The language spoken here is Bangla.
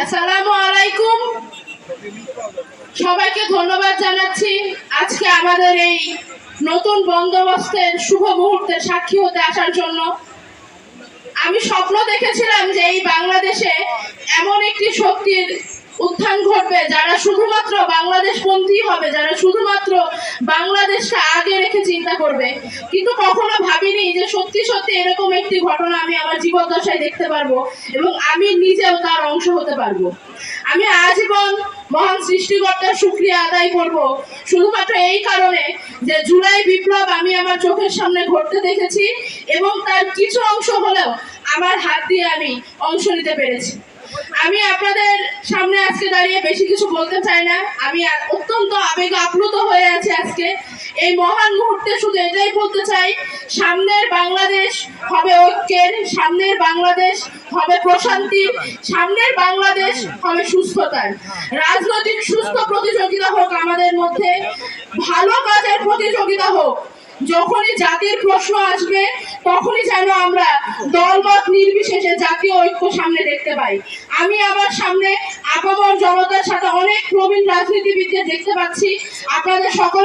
আসসালামু আলাইকুম। সবাইকে ধন্যবাদ জানাচ্ছি। আজকে আমাদের এই নতুন বন্দোবস্তের শুভ মুহূর্তে সাক্ষী হতে আসার জন্য। আমি স্বপ্ন দেখেছিলাম যে এই বাংলাদেশে এমন একটি শক্তির উত্থান ঘটবে যারা শুধুমাত্র বাংলাদেশ পন্থী হবে, যারা শুধুমাত্র বাংলাদেশকে আগে রেখে চিন্তা করবে। কিন্তু কখনো ভাবিনি যে সত্যি সত্যি এরকম একটি ঘটনা আমি আমার জীবদ্দশায় দেখতে পারব এবং আমি নিজেও তার অংশ হতে পারব। আমি আজীবন মহান সৃষ্টিকর্তার শুক্রিয়া আদায় করব। শুধুমাত্র এই কারণে যে জুলাই বিপ্লব আমি আমার চোখের সামনে ঘটতে দেখেছি এবং তার কিছু অংশ হলেও আমার হাত দিয়ে আমি অংশ নিতে পেরেছি। আমি আপনাদের সামনে আজকে দাঁড়িয়ে বেশি কিছু বলতে চাই না। আমি অত্যন্ত আবেগ আপ্লুত হয়ে আছি মহান মুহূর্তে শুধু এটাই বলতে চাই, সামনের বাংলাদেশ হবে ঐক্যের, সামনের বাংলাদেশ হবে প্রশান্তির সামনের বাংলাদেশ হবে সুস্থতার। রাজনৈতিক সুস্থ প্রতিযোগিতা হোক আমাদের মধ্যে, ভালো কাজের প্রতিযোগিতা হোক, যখনই জাতির প্রশ্ন আসবে, তখনই যেন আমরা দলমত নির্বিশেষে জাতীয় ঐক্য সামনে দেখতে পাই। আমি আমার সামনে আপামর জনতার সাথে অনেক প্রবীণ রাজনীতিবিদদের দেখতে পাচ্ছি। আপনাদের সকলে